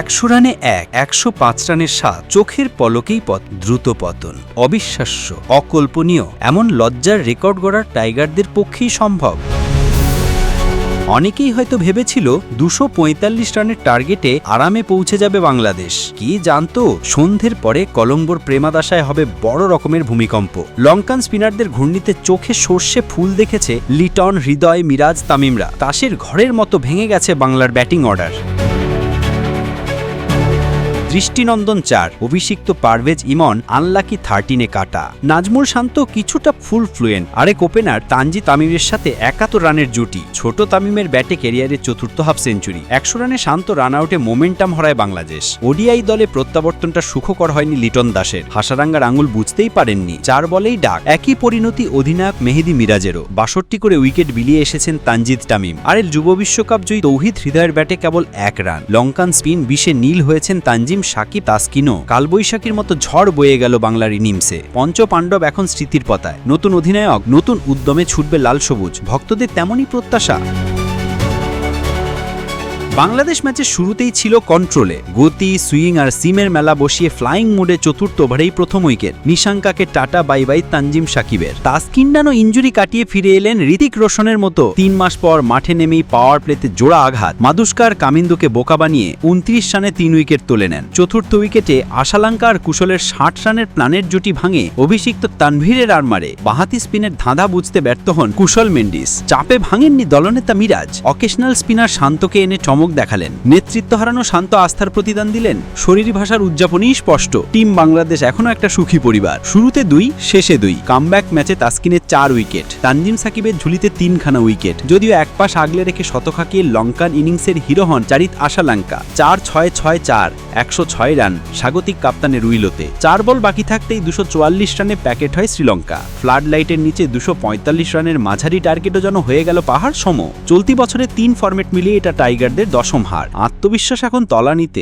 একশো রানে এক, একশো পাঁচ রানের সাত। চোখের পলকেই পথ, দ্রুত পতন। অবিশ্বাস্য, অকল্পনীয়, এমন লজ্জার রেকর্ড গড়ার টাইগারদের পক্ষেই সম্ভব। অনেকেই হয়তো ভেবেছিল দুশো রানের টার্গেটে আরামে পৌঁছে যাবে বাংলাদেশ। কি জানতো? সন্ধ্যের পরে কলম্বোর প্রেমাদাসায় হবে বড় রকমের ভূমিকম্প। লঙ্কান স্পিনারদের ঘূর্ণিতে চোখে সর্ষে ফুল দেখেছে লিটন হৃদয় মিরাজ তামিমরা। তাসের ঘরের মতো ভেঙে গেছে বাংলার ব্যাটিং অর্ডার। দৃষ্টিনন্দন চার, অভিষিক্ত পারভেজ ইমন, আনলাকি থার্টিনে কাটা। নাজমুল শান্ত কিছুটা ফুল ফ্লুয়েন্ট, আরেক ওপেনার তানজি তামিমের সাথে একাত্তর রানের জুটি, ছোট তামিমের ব্যাটে ক্যারিয়ারের চতুর্থ হাফ সেঞ্চুরি, একশো রানে শান্ত রান আউটে মোমেন্টাম হরায় বাংলাদেশ। ওডিআই দলে প্রত্যাবর্তনটা সুখকর হয়নি লিটন দাসের, হাসারাঙ্গার আঙুল বুঝতেই পারেননি, চার বলেই ডাক। একই পরিণতি অধিনায়ক মেহেদি মিরাজেরও, বাষট্টি করে উইকেট বিলিয়ে এসেছেন তানজিদ তামিম। আর যুব বিশ্বকাপ জয়ী তৌহিদ হৃদয়ের ব্যাটে কেবল এক রান, লঙ্কান স্পিন বিশে নীল হয়েছেন তানজিম সাকিব তাসকিনও কালবৈশাখীর মতো ঝড় বয়ে গেল বাংলার ইনিংসে। পঞ্চ পাণ্ডব এখন স্মৃতির পতায়। নতুন অধিনায়ক, নতুন উদ্যমে ছুটবে লাল সবুজ। ভক্তদের তেমনই প্রত্যাশা। বাংলাদেশ ম্যাচের শুরুতেই ছিল কন্ট্রোলে গতি সুইং আর সিমের মেলা বসিয়ে ফ্লাইং মোডে চতুর্থ ওভারেই প্রথম উইকেট নিশাঙ্কাকে টাটা বাই বাই তানজিম সাকিবের। তাস্কিন্ডানো ইঞ্জুরি কাটিয়ে ফিরে এলেন ঋতিক রোশনের মতো। তিন মাস পর মাঠে নেমেই পাওয়ার প্লেতে জোড়া আঘাত। মাদুস্কার কামিন্দুকে বোকা বানিয়ে উনত্রিশ রানে তিন উইকেট তুলে নেন। চতুর্থ উইকেটে আশালাঙ্কা আর কুশলের ষাট রানের প্ল্যানের জুটি ভাঙে অভিষিক্ত তানভীরের আর মারে বাহাতি স্পিনের ধাঁধা বুঝতে ব্যর্থ হন কুশল মেন্ডিস। চাপে ভাঙেননি দলনেতা মিরাজ। অকেশনাল স্পিনার শান্তকে এনে চমক দেখালেন। নেতৃত্ব হারানো শান্ত আস্থার প্রতিদান দিলেন। শরীর ভাষার উদযাপনই স্পষ্ট। টিম বাংলাদেশ এখনও একটা সুখী পরিবার। শুরুতে দুই, শেষে দুই। কামব্যাক ম্যাচে তাসকিনের চার উইকেট। তানজিম সাকিবের ঝুলিতে তিনখানা উইকেট। যদিও এক পাশ আগলে রেখে শতখাকিয়ে লঙ্কান ইনিংসের হিরো হন চারিত আশালাঙ্কা। চার, ছয় ছয়, চার, একশো ছয় রান স্বাগতিক কাপ্তানের উইলোতে চার বল বাকি থাকতেই দুশো চুয়াল্লিশ রানে প্যাকেট হয় শ্রীলঙ্কা। ফ্লাড লাইটের নিচে দুশো পঁয়তাল্লিশ রানের মাঝারি টার্গেটও যেন হয়ে গেল পাহাড় সম। চলতি বছরে তিন ফরম্যাট মিলিয়ে এটা টাইগারদের দশম হার। আত্মবিশ্বাস এখন তলানিতে।